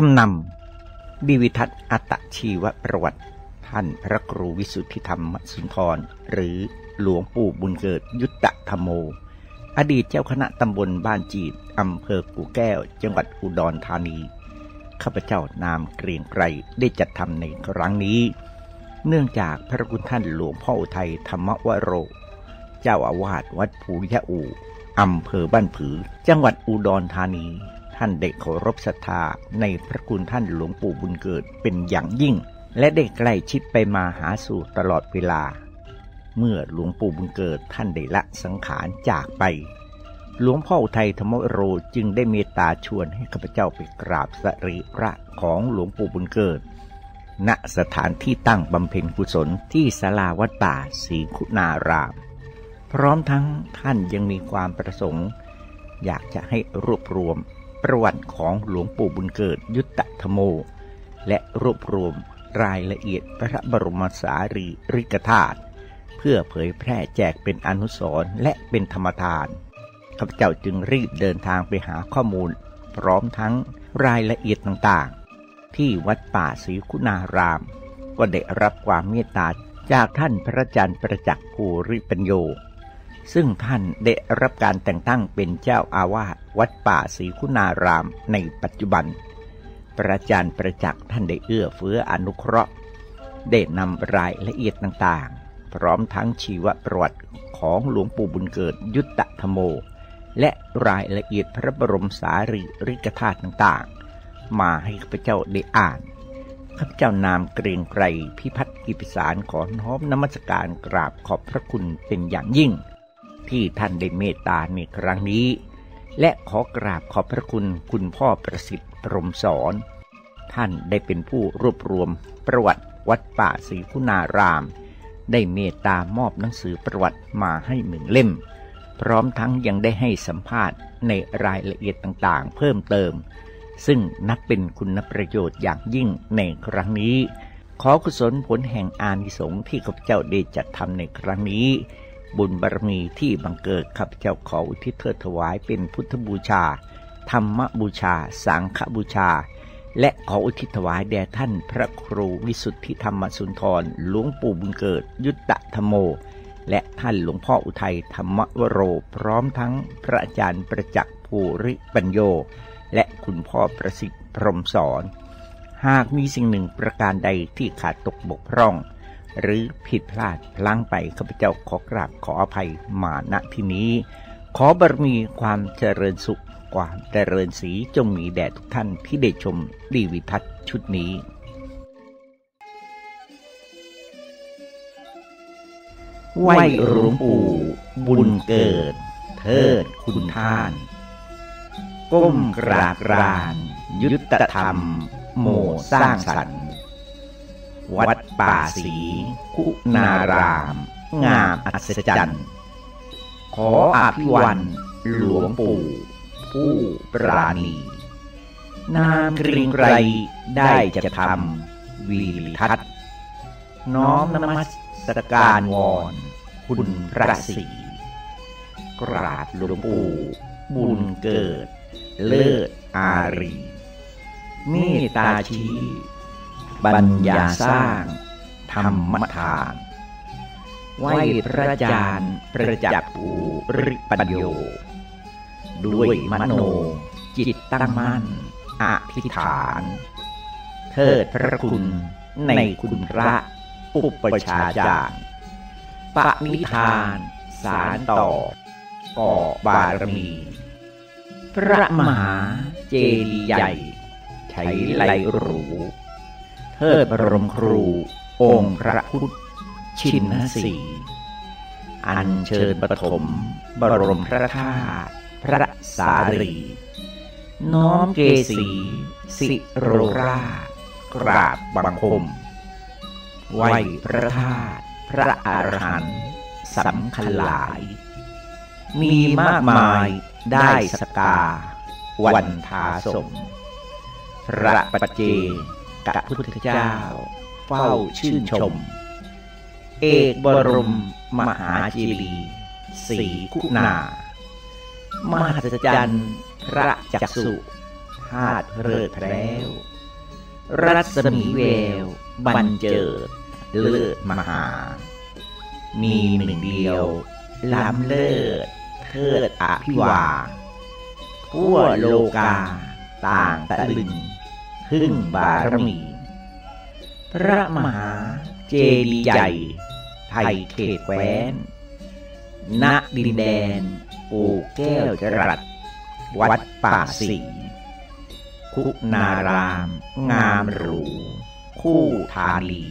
คำนำดิวิทัศน์อัตชีวประวัติ ท่านพระครูวิสุทธิธรรมสุนทร หรือหลวงปู่บุญเกิดยุตตะธรรมโม อดีตเจ้าคณะตำบลบ้านจีดอำเภอกู่แก้ว จังหวัดอุดรธานี ข้าพเจ้านามเกรียงไกรได้จัดทำในครั้งนี้ เนื่องจากพระคุณท่านหลวงพ่ออุทัยธรรมวโร เจ้าอาวาสวัดภูยะอูอำเภอบ้านผือ จังหวัดอุดรธานี ท่านได้เคารพศรัทธาในพระคุณท่านหลวงปู่บุญเกิดเป็นอย่างยิ่ง และได้ใกล้ชิดไปมาหาสู่ตลอดเวลา เมื่อหลวงปู่บุญเกิดท่านได้ละสังขารจากไป หลวงพ่ออุทัยธรรมโรจึงได้เมตตาชวนให้ข้าพเจ้าไปกราบสรีระของหลวงปู่บุญเกิด ณสถานที่ตั้งบำเพ็ญกุศลที่ศาลาวัดป่าศรีคุณาราม พร้อมทั้งท่านยังมีความประสงค์ อยากจะให้รวบรวม ประวัติของหลวงปู่บุญเกิดยุตตธโม และรวบรวมรายละเอียดพระบรมสารีริกธาตุเพื่อเผยแพร่แจกเป็นอนุสรณ์และเป็นธรรมทานข้าพเจ้าจึงรีบเดินทางไปหาข้อมูล พร้อมทั้งรายละเอียดต่างๆ ที่วัดป่าศรีคุณาราม ก็ได้รับความเมตตาจากท่านพระอาจารย์ประจักษ์ภูริปัญโย ซึ่งท่านได้รับการแต่งตั้งเป็นเจ้าอาวาสวัดป่าศรีคุณารามในปัจจุบัน พระอาจารย์ประจักษ์ท่านได้เอื้อเฟื้ออนุเคราะห์ ได้นำรายละเอียดต่างๆ พร้อมทั้งชีวประวัติของหลวงปู่บุญเกิดยุตตธรรมโม และรายละเอียดพระบรมสารีริกธาตุต่างๆ มาให้ข้าพเจ้าได้อ่านข้าพเจ้านามเกรียงไกรพิพัฒน์อิพิสารขอน้อมนมัสการกราบขอบพระคุณเป็นอย่างยิ่ง ที่ท่านได้เมตตาในครั้งนี้ และขอกราบขอบพระคุณคุณพ่อประสิทธิ์พรมสอน ท่านได้เป็นผู้รวบรวมประวัติวัดป่าศรีคุณาราม ได้เมตตามอบหนังสือประวัติมาให้หนึ่งเล่ม พร้อมทั้งยังได้ให้สัมภาษณ์ในรายละเอียดต่างๆ เพิ่มเติม ซึ่งนับเป็นคุณประโยชน์อย่างยิ่งในครั้งนี้ ขอกุศลผลแห่งอานิสงส์ที่ข้าพเจ้าได้จัดทำในครั้งนี้ บุญบารมีที่บังเกิดข้าพเจ้าขออุทิศเทิดถวายเป็นพุทธบูชา ธรรมบูชา สังฆบูชา และขออุทิศถวายแด่ท่านพระครูวิสุทธิธรรมสุนทรหลวงปู่บุญเกิด ยุตตะธรมโม และท่านหลวงพ่ออุทัยธรรมวโร พร้อมทั้งพระอาจารย์ประจักษ์ภูริปัญโย และคุณพ่อประสิทธิ์พรหมสอน หากมีสิ่งหนึ่งประการใดที่ขาดตกบกพร่อง หรือผิดพลาดพลั้งไปข้าพเจ้าขอกราบขออภัยมาณที่นี้ ขอบารมีความเจริญสุขความเจริญสีจงมีแด่ทุกท่านที่ได้ชมดีวิทัศน์ชุดนี้ ไหวหลวงปู่ บุญเกิด เทิดคุณท่าน ก้มกราบกราน ยุตธรรม โมสร้างสรรค์ วัดป่าศรีคุณาราม งามอัศจรรย์ ขออภิวันหลวงปู่ ผู้ปราณี นามกรีงไกรได้จะทำวีลิทัศน้อมนมัสการวอนคุณพระศรีกราบหลวงปู่บุญเกิด เลิศอารีเมตตาชี้ ปัญญาสร้าง ธรรมทานไหวพระจารย์ประจักษ์ภูริปัญโย ด้วยมโน จิตตั้งมั่นอธิษฐาน เทิดพระคุณในคุณพระอุปชาจารย์ปณิธาน สารต่อก่อบารมี พระมหาเจดีย์ใหญ่ใช้ไหลหรู เทิดบรมครู องค์พระพุทธชินสีอัญเชิญปฐมบรมพระธาตุพระสารี น้อมเกสีสิโรรากราบบังคม ไหวพระธาตุพระอรหันต์สำคัญหลาย มีมากมายได้สกา วันทาสม พระปัจเจ กพุทธเจ้า เฝ้าชื่นชม เอกบรมมหาจีรีสีคุณา มหัศจรรย์พระจักสุพาดเริดแล้ว รัศมีแววบันเจิด เลิศมหา มีหนึ่งเดียว ล้ำเลิศเทิดอภิวาทั่วโลกาต่างตะลึง พึ่งบารมี พระมหาเจดีย์ใหญ่ไทยเขตแคว้น ณ ดินแดน ปูแก้วจรัส วัดป่าสีคุณาราม งามหรู คู่ทาลี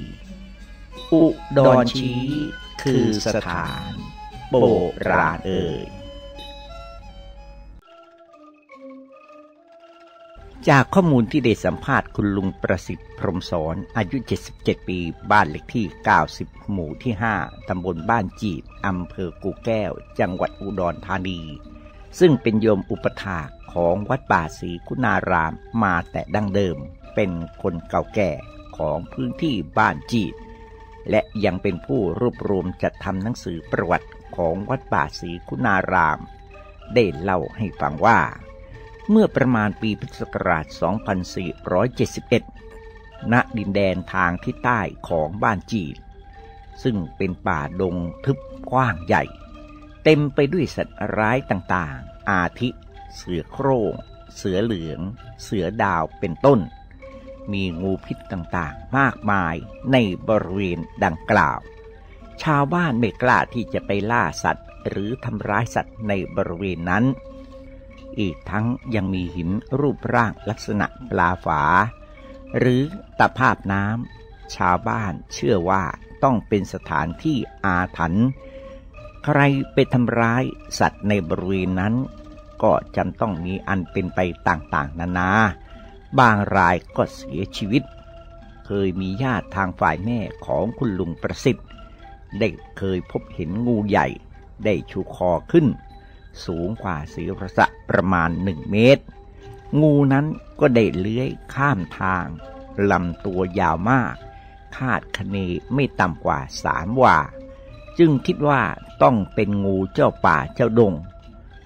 อุดรชี้คือสถาน โบราณเอ่ย จากข้อมูลที่ได้สัมภาษณ์คุณลุงประสิทธิ์พรมสอนอายุ 77 ปี บ้านเลขที่ 90 หมู่ที่ 5 ตำบลบ้านจีดอำเภอกูแก้ว จังหวัดอุดรธานี ซึ่งเป็นโยมอุปถากของวัดป่าศรีคุณารามมาแต่ดั้งเดิม เป็นคนเก่าแก่ของพื้นที่บ้านจีด และยังเป็นผู้รวบรวมจัดทำหนังสือประวัติของวัดป่าศรีคุณาราม ได้เล่าให้ฟังว่า เมื่อประมาณปีพุทธศักราช 2471 ณ ดินแดนทางที่ใต้ของบ้านจีดซึ่งเป็นป่าดงทึบกว้างใหญ่ เต็มไปด้วยสัตว์ร้ายต่างๆ อาทิ เสือโคร่ง เสือเหลือง เสือดาวเป็นต้น มีงูพิษต่างๆ มากมายในบริเวณดังกล่าว ชาวบ้านไม่กล้าที่จะไปล่าสัตว์ หรือทำร้ายสัตว์ในบริเวณนั้น อีกทั้งยังมีหินรูปร่างลักษณะปลาฝา หรือตะภาพน้ำชาวบ้านเชื่อว่าต้องเป็นสถานที่อาถรรพ์ใครไปทำร้ายสัตว์ในบริเวณนั้น ก็จำต้องมีอันเป็นไปต่างๆ นานา บางรายก็เสียชีวิต เคยมีญาติทางฝ่ายแม่ของคุณลุงประสิทธิ์ ได้เคยพบเห็นงูใหญ่ได้ชูคอขึ้น สูงกว่าศีรษะประมาณหนึ่งเมตร งูนั้นก็ได้เลื้อยข้ามทางลำตัวยาวมาก คาดคะเนไม่ต่ำกว่าสามวาจึงคิดว่าต้องเป็นงูเจ้าป่าเจ้าดง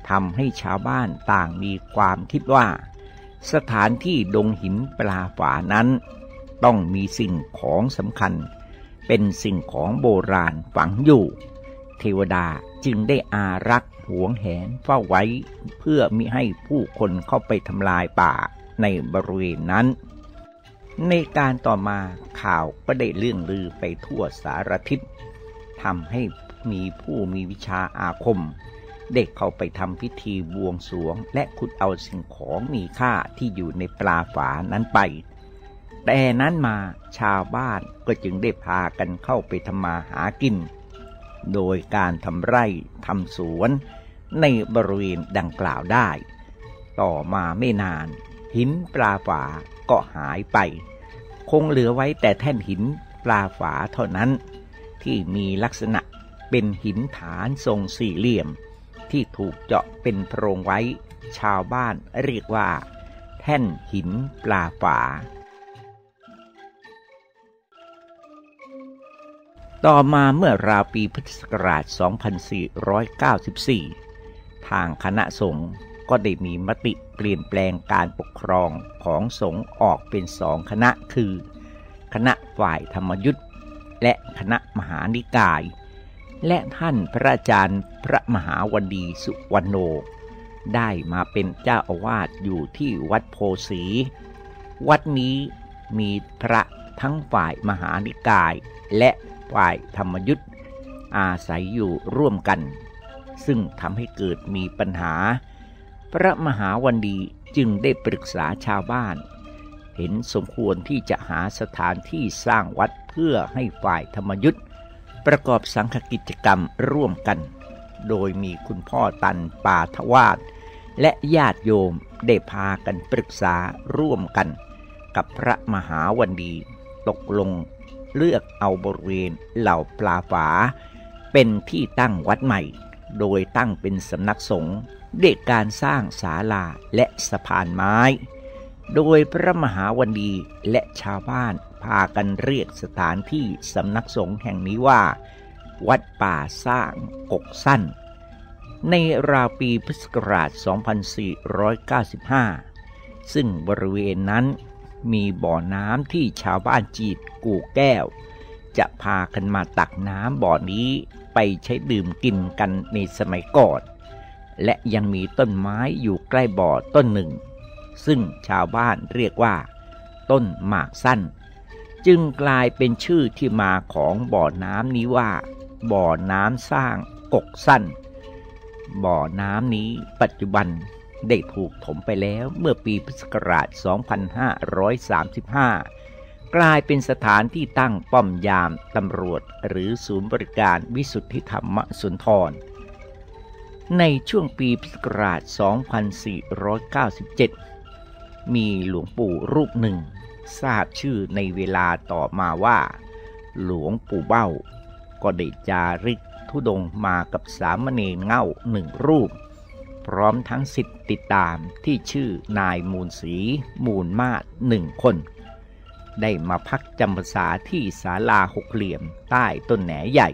ทำให้ชาวบ้านต่างมีความคิดว่า สถานที่ดงหินปลาฝานั้น ต้องมีสิ่งของสำคัญ เป็นสิ่งของโบราณฝังอยู่ เทวดาจึงได้อารักษ์ หวงแหนเฝ้าไว้ เพื่อมิให้ผู้คนเข้าไปทำลายป่าในบริเวณนั้น ในการต่อมาข่าวก็ได้เลื่องลือไปทั่วสารทิศทำให้มีผู้มีวิชาอาคม ได้เข้าไปทำพิธีบวงสรวง และขุดเอาสิ่งของมีค่าที่อยู่ในปลาฝานั้นไป แต่นั้นมาชาวบ้านก็จึงได้พากันเข้าไปทำมาหากิน โดยการทำไร่ทำสวน ในบริเวณดังกล่าวได้ ต่อมาไม่นาน หินปลาฝาก็หายไป คงเหลือไว้แต่แท่นหินปลาฝาเท่านั้น ที่มีลักษณะเป็นหินฐานทรงสี่เหลี่ยม ที่ถูกเจาะเป็นโพรงไว้ ชาวบ้านเรียกว่า แท่นหินปลาฝาต่อมาเมื่อราวปีพุทธศักราช 2494 ทางคณะสงฆ์ก็ได้มีมติเปลี่ยนแปลงการปกครองของสงฆ์ออกเป็นสองคณะคือ คณะฝ่ายธรรมยุทธและคณะมหานิกาย และท่านพระอาจารย์พระมหาวันดีสุวรรณโน ได้มาเป็นเจ้าอาวาสอยู่ที่วัดโพสี วัดนี้มีพระทั้งฝ่ายมหานิกาย และฝ่ายธรรมยุทธอาศัยอยู่ร่วมกัน ซึ่งทำให้เกิดมีปัญหา พระมหาวันดีจึงได้ปรึกษาชาวบ้าน เห็นสมควรที่จะหาสถานที่สร้างวัดเพื่อให้ฝ่ายธรรมยุทธ์ประกอบสังฆกิจกรรมร่วมกัน โดยมีคุณพ่อตันป่าทวาดและญาติโยมได้พากันปรึกษาร่วมกัน กับพระมหาวันดีตกลงเลือกเอาบริเวณเหล่าปลาฝา เป็นที่ตั้งวัดใหม่ โดยตั้งเป็นสำนักสงฆ์ด้วยการสร้างศาลาและสะพานไม้ โดยพระมหาวันดีและชาวบ้านพากันเรียกสถานที่สำนักสงฆ์แห่งนี้ว่า วัดป่าสร้างกกสั้น ในราวปีพุทธศักราช 2495 ซึ่งบริเวณนั้นมีบ่อน้ำที่ชาวบ้านจีดกู่แก้ว จะพากันมาตักน้ำบ่อนี้ไปใช้ดื่มกินกันในสมัยก่อน และยังมีต้นไม้อยู่ใกล้บ่อต้นหนึ่ง ซึ่งชาวบ้านเรียกว่า ต้นหมากสั้น จึงกลายเป็นชื่อที่มาของบ่อน้ำนี้ว่า บ่อน้ำสร้างกกสั้น บ่อน้ำนี้ปัจจุบันได้ถูกถมไปแล้วเมื่อปีพุทธศักราช 2535 กลายเป็นสถานที่ตั้งป้อมยามตำรวจหรือศูนย์บริการวิสุทธิธรรมสุนทร ในช่วงปีพุทธศักราช 2497 มีหลวงปู่รูปหนึ่ง ทราบชื่อในเวลาต่อมาว่า หลวงปู่เบ้า ก็ได้จาริกทุดงมากับสามเณรเง่าหนึ่งรูป พร้อมทั้งสิทธิ์ติดตามที่ชื่อนายมูลศรีมูลมาศหนึ่งคน ได้มาพักจำพรรษาที่ศาลาหกเหลี่ยมใต้ต้นแหนใหญ่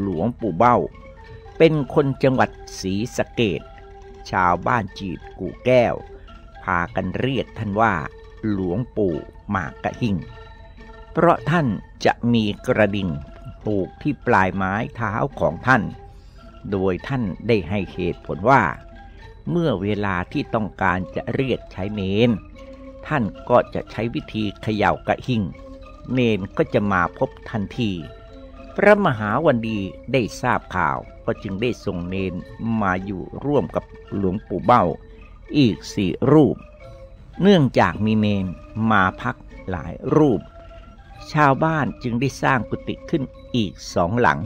หลวงปู่เบ้า เป็นคนจังหวัดศรีสะเกดชาวบ้านจีดกู่แก้ว พากันเรียกท่านว่า หลวงปู่หมากกะหิ่ง เพราะท่านจะมีกระดิ่งผูกที่ปลายไม้เท้าของท่าน โดยท่านได้ให้เหตุผลว่า เมื่อเวลาที่ต้องการจะเรียกใช้เนน ท่านก็จะใช้วิธีเขย่ากระหิ่ง เนนก็จะมาพบทันที พระมหาวันดีได้ทราบข่าวก็จึงได้ส่งเนนมาอยู่ร่วมกับหลวงปู่เบ้า อีกสี่รูป เนื่องจากมีเนนมาพักหลายรูป ชาวบ้านจึงได้สร้างกุฏิขึ้นอีกสองหลัง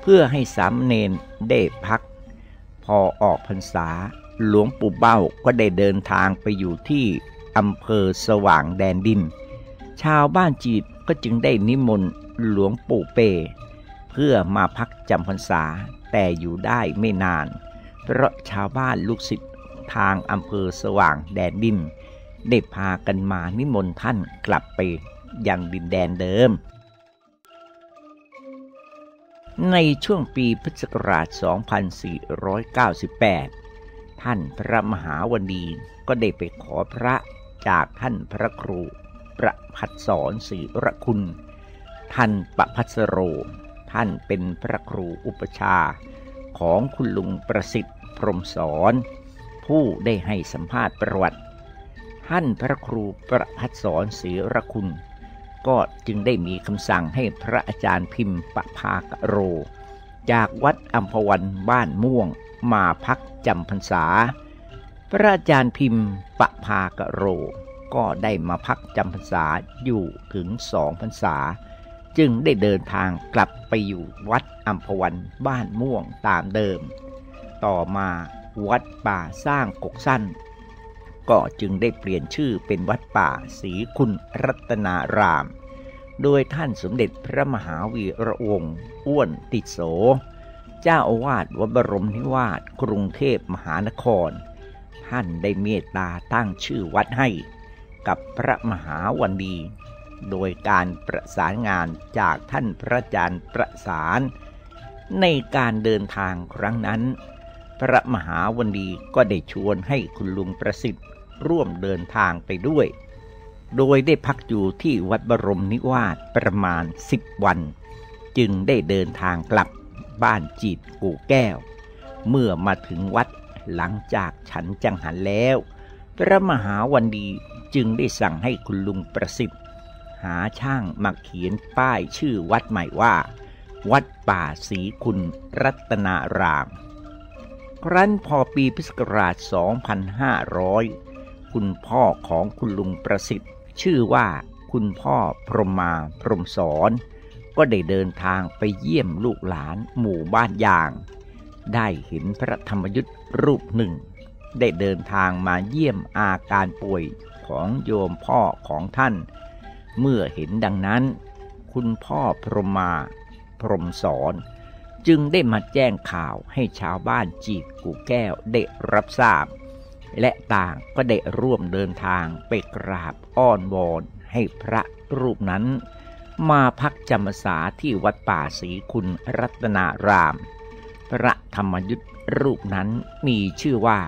เพื่อให้สามเณรได้พัก พอออกพรรษาหลวงปู่เบ้าก็ได้เดินทางไปอยู่ที่ อำเภอสว่างแดนดิน ชาวบ้านจีดก็จึงได้นิมนต์หลวงปู่เป เพื่อมาพักจำพรรษาแต่อยู่ได้ไม่นาน เพราะชาวบ้านลูกศิษย์ทางอำเภอสว่างแดนดิน ได้พากันมานิมนต์ท่านกลับไปยังดินแดนเดิม ในช่วงปีพุทธศักราช 2498 ท่านพระมหาวันดีก็ได้ไปขอพระ จากท่านพระครู ประพัดสอนศิรคุณ ท่านประพัสโร ท่านเป็นพระครูอุปชาของคุณลุงประสิทธิ์พรมสอน ผู้ได้ให้สัมภาษณ์ประวัติ ท่านพระครูประพัดสอนศิรคุณ ก็จึงได้มีคำสั่งให้พระอาจารย์พิมพ์ปะภากโร จากวัดอัมพวันบ้านม่วงมาพักจำพรรษา ระอาจารย์พิมพ์ปะภากโร ก็ได้มาพักจำพรรษาอยู่ถึงสองพรรษา จึงได้เดินทางกลับไปอยู่วัดอัมพวันบ้านม่วงตามเดิม ต่อมาวัดป่าสร้างกกสั้น ก็จึงได้เปลี่ยนชื่อเป็นวัดป่าศรีคุณรัตนาราม โดยท่านสมเด็จพระมหาวีระวงศ์อ้วนติโส เจ้าอาวาสวัดบรมนิวาสกรุงเทพมหานคร ท่านได้เมตตาตั้งชื่อวัดให้กับพระมหาวันดี โดยการประสานงานจากท่านพระอาจารย์ประสาน ในการเดินทางครั้งนั้น พระมหาวันดีก็ได้ชวนให้คุณลุงประสิทธิ์ร่วมเดินทางไปด้วย โดยได้พักอยู่ที่วัดบรมนิวาสประมาณสิบวัน จึงได้เดินทางกลับบ้านจีดกูแก้ว เมื่อมาถึงวัด หลังจากฉันจังหันแล้ว พระมหาวันดีจึงได้สั่งให้คุณลุงประสิทธิ์ หาช่างมาเขียนป้ายชื่อวัดใหม่ว่า วัดป่าศรีคุณรัตนาราม ครั้นพอปีพุทธศักราช 2500 คุณพ่อของคุณลุงประสิทธิ์ ชื่อว่าคุณพ่อพรหมาพรหมสอน ก็ได้เดินทางไปเยี่ยมลูกหลานหมู่บ้านยาง ได้เห็นพระธรรมยุทธรูปหนึ่ง ได้เดินทางมาเยี่ยมอาการป่วยของโยมพ่อของท่าน เมื่อเห็นดังนั้น คุณพ่อพรมาพรหมสอน จึงได้มาแจ้งข่าวให้ชาวบ้านจีกูแก้วได้รับทราบ และต่างก็ได้ร่วมเดินทางไปกราบอ้อนวอนให้พระรูปนั้น มาพักจำพรรษาที่วัดป่าศรีคุณรัตนาราม ระธรรมยุทธรูปนั้นมีชื่อว่า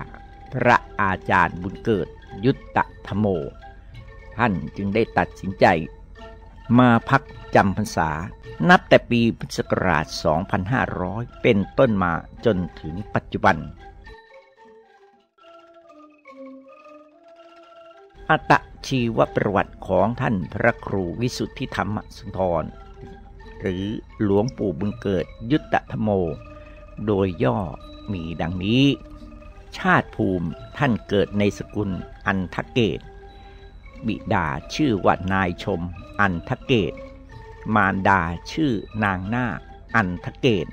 พระอาจารย์บุญเกิดยุตตธโม ท่านจึงได้ตัดสินใจ มาพักจำพรรษา นับแต่ปีพุทธศักราช 2500 เป็นต้นมาจนถึงปัจจุบัน อัตชีวประวัติของท่านพระครูวิสุทธิธรรมสุนทร หรือหลวงปู่บุญเกิดยุตตธโม โดยย่อมีดังนี้ ชาติภูมิท่านเกิดในสกุลอันทเกต บิดาชื่อว่านายชมอันทเกต มารดาชื่อนางนาคอันทเกต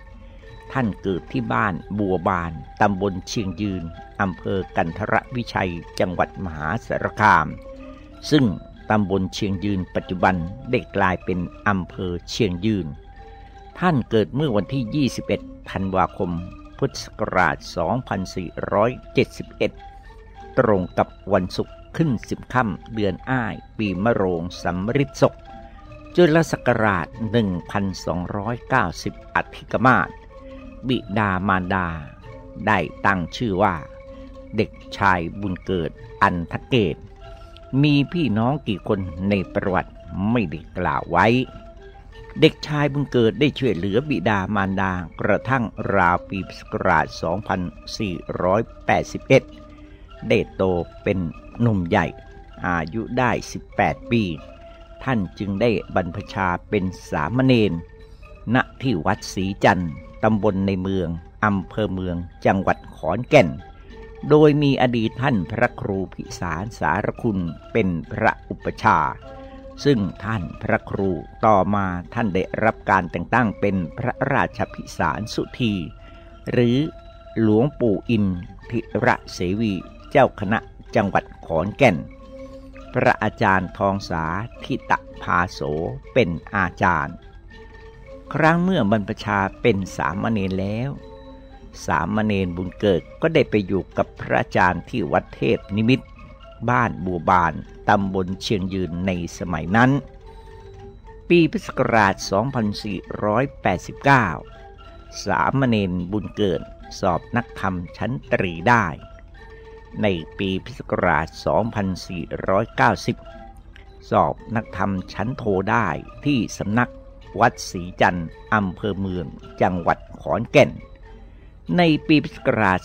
ท่านเกิดที่บ้านบัวบานตำบลเชียงยืนอำเภอกันทรวิชัยจังหวัดมหาสารคาม ซึ่งตำบลเชียงยืนปัจจุบันได้กลายเป็นอำเภอเชียงยืน ท่านเกิดเมื่อวันที่ 21 ธันวาคม พุทธศักราช 2471 ตรงกับวันศุกร์ขึ้นสิบค่ำเดือนอ้าย ปีมะโรงสำริดศกจุลศักราช 1290 อธิกมาศบิดามารดา ได้ตั้งชื่อว่า เด็กชายบุญเกิดอันทเกต มีพี่น้องกี่คนในประวัติไม่ได้กล่าวไว้ เด็กชายบุญเกิดได้ช่วยเหลือบิดามารดากระทั่งราวปีศกราช 2481 ได้โตเป็นหนุ่มใหญ่ อายุได้ 18 ปี ท่านจึงได้บรรพชาเป็นสามเณรณที่วัดศรีจันทร์ตำบลในเมืองอำเภอเมืองจังหวัดขอนแก่น โดยมีอดีตท่านพระครูพิสารสารคุณเป็นพระอุปชา ซึ่งท่านพระครูต่อมาท่านได้รับการแต่งตั้งเป็นพระราชพิสารสุธี หรือหลวงปู่อินทิระเสวีเจ้าคณะจังหวัดขอนแก่น พระอาจารย์ทองสาทิตะพาโสเป็นอาจารย์ ครั้งเมื่อบรรพชาเป็นสามเณรแล้ว สามเณรบุญเกิดก็ได้ไปอยู่กับพระอาจารย์ที่วัดเทพนิมิตบ้านบัวบาน ตำบลเชียงยืนในสมัยนั้น ปีพุทธศักราช 2489 สามเณรบุญเกิดสอบนักธรรมชั้นตรีได้ ในปีพุทธศักราช 2490 สอบนักธรรมชั้นโทได้ที่สำนักวัดศรีจันทร์อำเภอเมืองจังหวัดขอนแก่น ในปีพุทธศักราช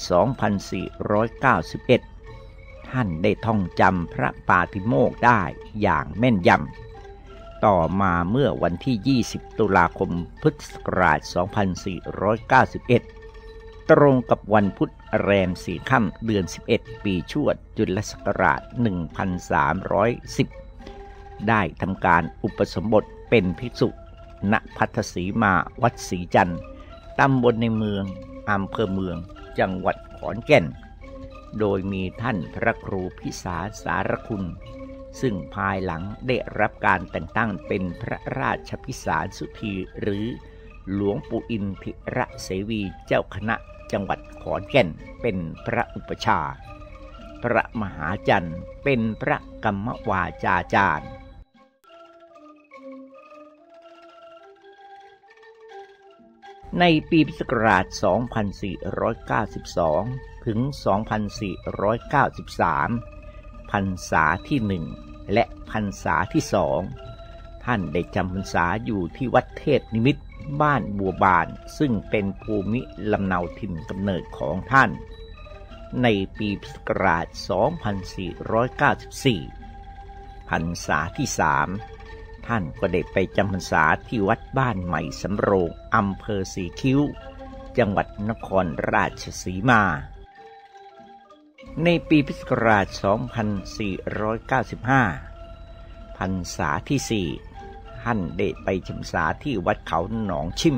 2491 ท่านได้ท่องจำพระปาติโมกได้อย่างแม่นยำ ต่อมาเมื่อวันที่ 20 ตุลาคมพุทธศักราช 2491 ตรงกับวันพุธแรมสี่ค่ำเดือน 11 ปีชวด จุลศักราช 1310 ได้ทำการอุปสมบทเป็นภิกษุณพัทธสีมาวัดศรีจันทร์ตำบลในเมืองอำเภอเมือง จังหวัดขอนแก่น โดยมีท่านพระครูพิสารสารคุณ ซึ่งภายหลังได้รับการแต่งตั้งเป็นพระราชพิสารสุธีหรือหลวงปู่อินทิระเสวีเจ้าคณะจังหวัดขอนแก่นเป็นพระอุปชา พระมหาจันทร์เป็นพระกรรมวาจาจารย์ในปีพุทธศักราช 2492 ถึง 2493 พรรษาที่หนึ่งและพรรษาที่สอง ท่านได้จำพรรษาอยู่ที่วัดเทพนิมิตบ้านบัวบาน ซึ่งเป็นภูมิลำเนาถิ่นกำเนิดของท่าน ในปีพุทธศักราช 2494 พรรษาที่สามท่านก็ได้ไปจำพรรษาที่วัดบ้านใหม่สำโรงอำเภอสีคิ้ว จังหวัดนครราชสีมา ในปีพุทธศักราช 2495 พรรษาที่สี่ท่านได้ไปจำรรษาที่วัดเขาหนองชิม